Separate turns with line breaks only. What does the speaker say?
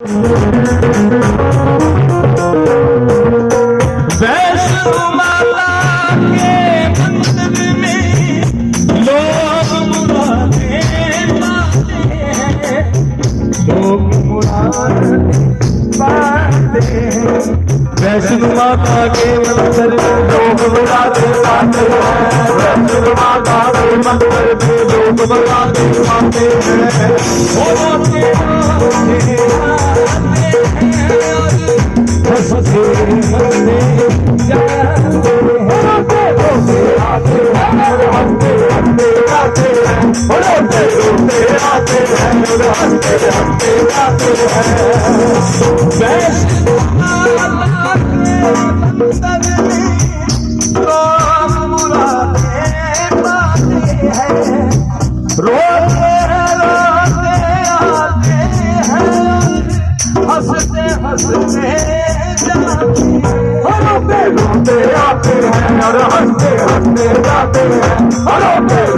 वैष्णो माता के मंदिर में लोग मुरादे पाते हैं। लोग मुराद पाते हैं। वैष्णो माता के मंदिर में लोग मुरादे पाते हैं। वैष्णो माता के मंदिर में लोग मुरादे पाते हैं। ले पाल रोले हंसते हसते हसते जंसे हसद